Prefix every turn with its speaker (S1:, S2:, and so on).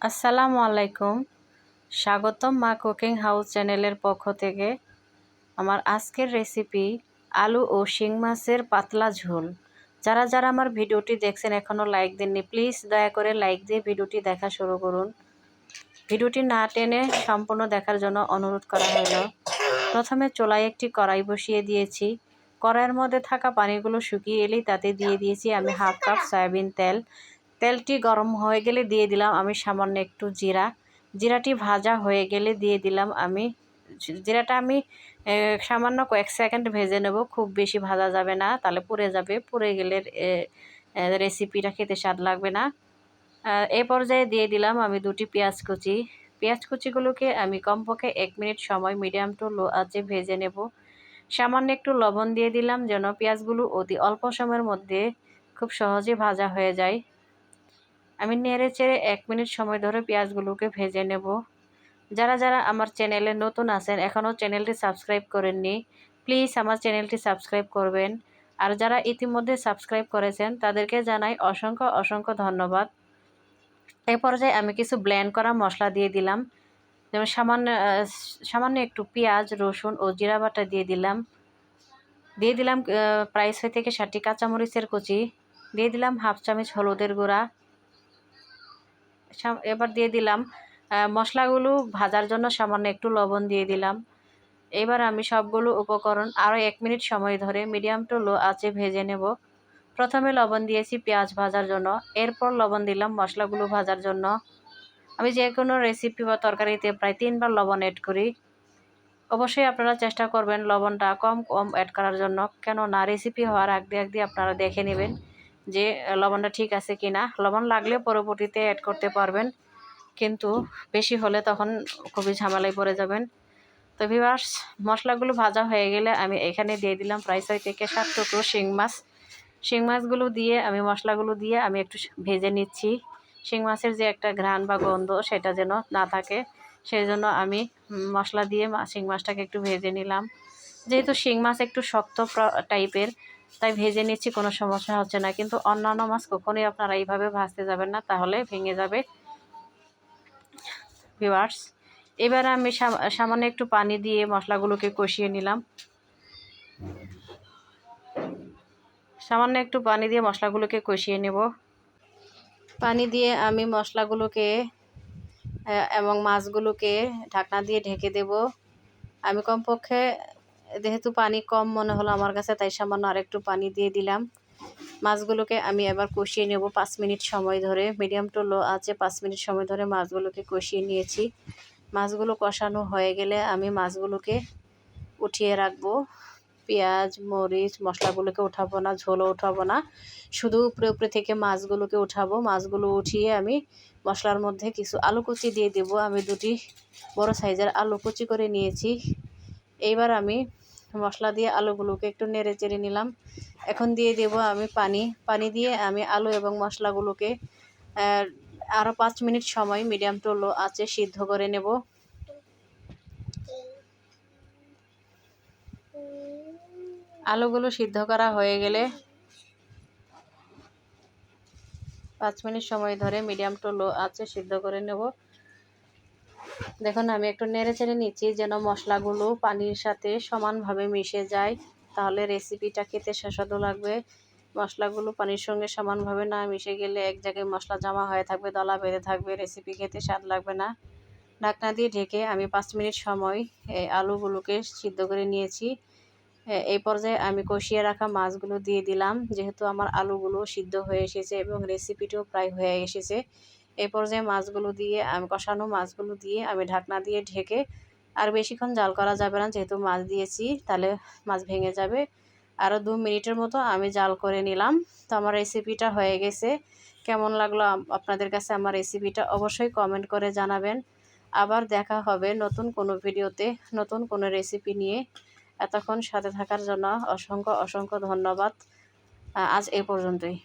S1: আসসালামু আলাইকুম। স্বাগতম মা কুকিং হাউস চ্যানেলের পক্ষ থেকে। আমার আজকের রেসিপি আলু ও শিং মাছের পাতলা ঝোল। যারা যারা আমার ভিডিওটি দেখছেন এখনও লাইক দেননি, প্লিজ দয়া করে লাইক দিয়ে ভিডিওটি দেখা শুরু করুন। ভিডিওটি না টেনে সম্পূর্ণ দেখার জন্য অনুরোধ করা হলো। প্রথমে চোলায় একটি কড়াই বসিয়ে দিয়েছি। কড়াইয়ের মধ্যে থাকা পানিগুলো শুকিয়ে এলেই তাতে দিয়ে দিয়েছি আমি হাফ কাপ সয়াবিন তেল। তেলটি গরম হয়ে গেলে দিয়ে দিলাম আমি সামান্য একটু জিরা। জিরাটি ভাজা হয়ে গেলে দিয়ে দিলাম আমি। জিরাটা আমি সামান্য কয়েক সেকেন্ড ভেজে নেব, খুব বেশি ভাজা যাবে না, তাহলে পুড়ে যাবে। পুড়ে গেলে রেসিপিটা খেতে স্বাদ লাগবে না। এ পর্যায়ে দিয়ে দিলাম আমি দুটি পেঁয়াজ কুচি। পেঁয়াজ কুচিগুলোকে আমি কমপক্ষে এক মিনিট সময় মিডিয়াম টু লো আঁচে ভেজে নেব। সামান্য একটু লবণ দিয়ে দিলাম যেন পেঁয়াজগুলো অতি অল্প সময়ের মধ্যে খুব সহজে ভাজা হয়ে যায়। আমি নেড়ে চেড়ে এক মিনিট সময় ধরে পেঁয়াজগুলোকে ভেজে নেব। যারা যারা আমার চ্যানেলে নতুন আছেন, এখনও চ্যানেলটি সাবস্ক্রাইব করেননি, প্লিজ আমার চ্যানেলটি সাবস্ক্রাইব করবেন। আর যারা ইতিমধ্যে সাবস্ক্রাইব করেছেন, তাদেরকে জানাই অসংখ্য অসংখ্য ধন্যবাদ। এই পর্যায়ে আমি কিছু ব্ল্যান্ড করা মশলা দিয়ে দিলাম। যেমন সামান্য সামান্য একটু পেঁয়াজ, রসুন ও জিরা বাটা দিয়ে দিলাম। দিয়ে দিলাম প্রায় ছয় থেকে ষাটটি কাঁচামরিচের কুচি। দিয়ে দিলাম হাফ চামচ হলুদের গুঁড়া। এবার দিয়ে দিলাম মশলাগুলো ভাজার জন্য সামান্য একটু লবণ দিয়ে দিলাম। এবার আমি সবগুলো উপকরণ আরও এক মিনিট সময় ধরে মিডিয়াম টু লো আঁচে ভেজে নেব। প্রথমে লবণ দিয়েছি পেঁয়াজ ভাজার জন্য, এরপর লবণ দিলাম মশলাগুলো ভাজার জন্য। আমি যে কোনো রেসিপি বা তরকারিতে প্রায় তিনবার লবণ অ্যাড করি। অবশ্যই আপনারা চেষ্টা করবেন লবণটা কম কম অ্যাড করার জন্য, কেননা রেসিপি হওয়ার আগ দিয়ে আগ দিয়ে আপনারা দেখে নেবেন। যে লবণটা ঠিক আছে কি না লবণ লাগলে পরবর্তীতে অ্যাড করতে পারবেন। কিন্তু বেশি হলে তখন খুবই ঝামেলায় পড়ে যাবেন। তো ভিভার্স মশলাগুলো ভাজা হয়ে গেলে আমি এখানে দিয়ে দিলাম প্রায় ছয় থেকে সাত টুকরো শিং মাছ। শিং মাছগুলো দিয়ে আমি মশলাগুলো দিয়ে আমি একটু ভেজে নিচ্ছি। শিং মাছের যে একটা ঘ্রাণ বা গন্ধ সেটা যেন না থাকে সেই জন্য আমি মশলা দিয়ে শিং মাছটাকে একটু ভেজে নিলাম। যেহেতু শিং মাছ একটু শক্ত টাইপের তাই ভেজে নিচ্ছি, কোনো সমস্যা হচ্ছে না। কিন্তু অন্যান্য মাছ কখনোই আপনারা এইভাবে ভাজতে যাবেন না, তাহলে ভেঙে যাবে। ভিওয়ার্স এবার আমি সামান্য একটু পানি দিয়ে মশলাগুলোকে কষিয়ে নিলাম। সামান্য একটু পানি দিয়ে মশলাগুলোকে কষিয়ে নেব। পানি দিয়ে আমি মশলাগুলোকে এবং মাছগুলোকে ঢাকনা দিয়ে ঢেকে দেব। আমি কমপক্ষে যেহেতু পানি কম মনে হলো আমার কাছে, তাই সামান্য আরেকটু পানি দিয়ে দিলাম। মাছগুলোকে আমি এবার কষিয়ে নেব পাঁচ মিনিট সময় ধরে। মিডিয়াম টু লো আছে, পাঁচ মিনিট সময় ধরে মাছগুলোকে কষিয়ে নিয়েছি। মাছগুলো কষানো হয়ে গেলে আমি মাছগুলোকে উঠিয়ে রাখব। পেঁয়াজ, মরিচ, মশলাগুলোকে উঠাবো না, ঝোলও উঠাবো না। শুধু উপরে উপরে থেকে মাছগুলোকে উঠাবো। মাছগুলো উঠিয়ে আমি মশলার মধ্যে কিছু আলু কুচি দিয়ে দেব। আমি দুটি বড় সাইজের আলু কুচি করে নিয়েছি। এইবার আমি মশলা দিয়ে আলুগুলোকে একটু নেড়ে চেড়ে নিলাম। এখন দিয়ে দেব আমি পানি। পানি দিয়ে আমি আলু এবং মশলাগুলোকে আরও পাঁচ মিনিট সময় মিডিয়াম টু লো আঁচে সিদ্ধ করে নেব। আলুগুলো সিদ্ধ করা হয়ে গেলে পাঁচ মিনিট সময় ধরে মিডিয়াম টু লো আঁচে সিদ্ধ করে নেব। দেখুন, আমি একটু নেড়ে চেড়ে নিচ্ছি যেন মশলাগুলো পানির সাথে সমানভাবে মিশে যায়। তাহলে রেসিপিটা খেতে সুস্বাদু লাগবে। মশলাগুলো পানির সঙ্গে সমানভাবে না মিশে গেলে এক জায়গায় মশলা জমা হয়ে থাকবে, দলা বেঁধে থাকবে রেসিপি খেতে স্বাদ লাগবে না। ঢাকনা দিয়ে ঢেকে আমি পাঁচ মিনিট সময় এই আলুগুলোকে সিদ্ধ করে নিয়েছি। এই পর্যায়ে আমি কষিয়ে রাখা মাছগুলো দিয়ে দিলাম। যেহেতু আমার আলুগুলো সিদ্ধ হয়ে এসেছে এবং রেসিপিটাও প্রায় হয়ে এসেছে এই পর্যায়ে মাছগুলো দিয়ে, আমি কষানো মাছগুলো দিয়ে আমি ঢাকনা দিয়ে ঢেকে আর বেশিক্ষণ জাল করা যাবে না, যেহেতু মাছ দিয়েছি, তাহলে মাছ ভেঙে যাবে। আরও দু মিনিটের মতো আমি জাল করে নিলাম। তো আমার রেসিপিটা হয়ে গেছে। কেমন লাগল আপনাদের কাছে আমার রেসিপিটা অবশ্যই কমেন্ট করে জানাবেন। আবার দেখা হবে নতুন কোনো ভিডিওতে, নতুন কোনো রেসিপি নিয়ে। এতক্ষণ সাথে থাকার জন্য অসংখ্য অসংখ্য ধন্যবাদ। আজ এ পর্যন্তই।